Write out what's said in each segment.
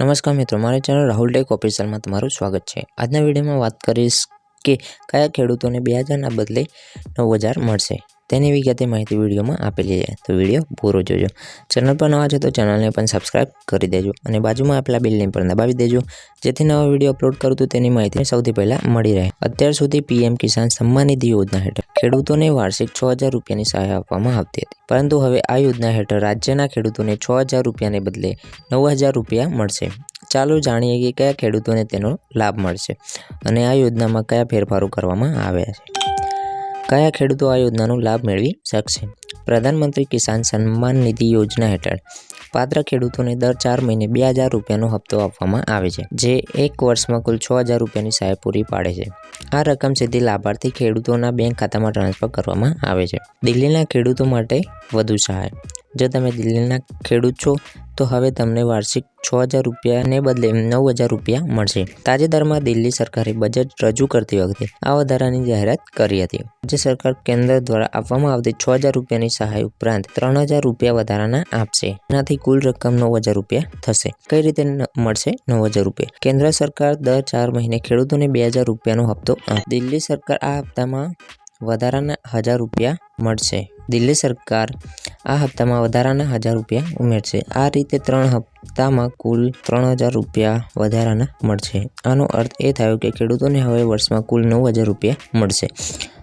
નમસ્કાર મિત્રો, મારી ચેનલ રાહુલ ટેક ઓફિસરમાં તમારું સ્વાગત છે. આજના વિડીયોમાં વાત કરીશ કે કયા ખેડૂતોને બે હજારના બદલે નવ હજાર મળશે. તેની વિગતે માહિતી વિડીયોમાં આપેલી છે. તો વીડિયો પૂરો જોજો. ચેનલ પર નવા છો તો ચેનલને પણ સબસ્ક્રાઇબ કરી દેજો અને બાજુમાં આપેલા બિલને પણ દબાવી દેજો. જેથી નવા વીડિયો અપલોડ કરું તો તેની માહિતી સૌથી પહેલાં મળી રહે. અત્યાર સુધી પીએમ કિસાન સન્માન નિધિ યોજના હેઠળ ખેડૂતોને વાર્ષિક છ હજાર રૂપિયાની સહાય આપવામાં આવતી હતી. પરંતુ હવે આ યોજના હેઠળ રાજ્યના ખેડૂતોને છ હજાર રૂપિયાને બદલે નવ હજાર રૂપિયા મળશે. ચાલો જાણીએ કે કયા ખેડૂતોને તેનો લાભ મળશે અને આ યોજનામાં કયા ફેરફારો કરવામાં આવ્યા છે. કયા ખેડૂતો આ યોજનાનો લાભ મેળવી શકશે? પ્રધાનમંત્રી કિસાન સન્માન નિધિ યોજના હેઠળ પાત્ર ખેડૂતોને દર ચાર મહિને બે હજાર રૂપિયાનો હપ્તો આપવામાં આવે છે, જે એક વર્ષમાં કુલ છ હજાર રૂપિયાની સહાય પૂરી પાડે છે. આ રકમ સીધી લાભાર્થી ખેડૂતોના બેંક ખાતામાં ટ્રાન્સફર કરવામાં આવે છે. દિલ્હીના ખેડૂતો માટે વધુ સહાય. જો તમે દિલ્હીના ખેડૂત છો તો હવે તમને વાર્ષિક છ હજાર રૂપિયાને બદલે નવ હજાર રૂપિયા મળશે. તાજેતરમાં દિલ્હી સરકારે બજેટ રજૂ કરતી વખતે આ વધારાની જાહેરાત કરી હતી. રાજ્ય સરકાર કેન્દ્ર દ્વારા આપવામાં આવતી છ હજાર રૂપિયાની સહાય ઉપરાંત ત્રણ હજાર રૂપિયા વધારાના આપશે. એનાથી કુલ રકમ નવ હજાર રૂપિયા થશે. કઈ રીતે મળશે નવ હજાર રૂપિયા? કેન્દ્ર સરકાર દર ચાર મહિને ખેડૂતોને બે હજાર રૂપિયાનો હપ્તો દિલ્હી સરકાર આ હપ્તામાં વધારાના હજાર રૂપિયા મળશે. દિલ્હી સરકાર આ હપ્તામાં વધારાના હજાર રૂપિયા ઉમેરશે. આ રીતે ત્રણ હપ્તામાં કુલ ત્રણ હજાર રૂપિયા વધારાના મળશે. આનો અર્થ એ થયો કે ખેડૂતોને હવે વર્ષમાં કુલ નવ હજાર રૂપિયા મળશે.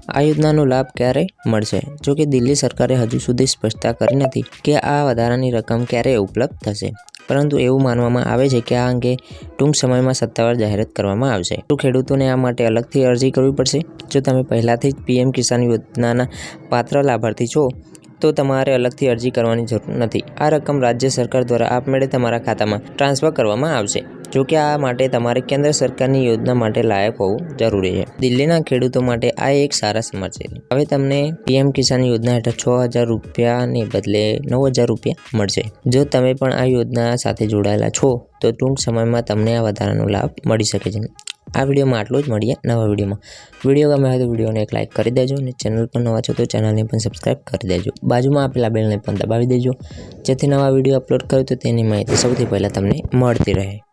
આ યોજનાનો લાભ ક્યારે મળશે? જો કે દિલ્હી સરકારે હજુ સુધી સ્પષ્ટતા કરી નથી કે આ વધારાની રકમ ક્યારે ઉપલબ્ધ થશે. પરંતુ એવું માનવામાં આવે છે કે આ અંગે ટૂંક સમયમાં સત્તાવાર જાહેરાત કરવામાં આવશે. તો ખેડૂતોને આ માટે અલગથી અરજી કરવી પડશે? જો તમે પહેલાંથી જ પીએમ કિસાન યોજનાના પાત્ર લાભાર્થી છો તો તમારે અલગથી અરજી કરવાની જરૂર નથી. આ રકમ રાજ્ય સરકાર દ્વારા આપમેળે તમારા ખાતામાં ટ્રાન્સફર કરવામાં આવશે. જો કે આ માટે તમારે કેન્દ્ર સરકારની યોજના માટે લાયક હોવું જરૂરી છે. દિલ્હીના ખેડૂતો માટે આ એક સારા સમાચાર છે. હવે તમને પીએમ કિસાન યોજના હેઠળ છ હજાર રૂપિયાને બદલે નવ હજાર રૂપિયા મળશે. જો તમે પણ આ યોજના સાથે જોડાયેલા છો, તો ટૂંક સમયમાં તમને આ વધારાનો લાભ મળી શકે છે. આ વિડીયોમાં આટલું જ. મળીએ નવા વિડીયોમાં. વીડિયો ગમે હોય તો વિડીયોને એક લાઇક કરી દેજો અને ચેનલ પર નવા છો તો ચેનલને પણ સબસ્ક્રાઈબ કરી દેજો. બાજુમાં આપેલા બેલને પણ દબાવી દેજો. જેથી નવા વીડિયો અપલોડ કરું તો તેની માહિતી સૌથી પહેલાં તમને મળતી રહે.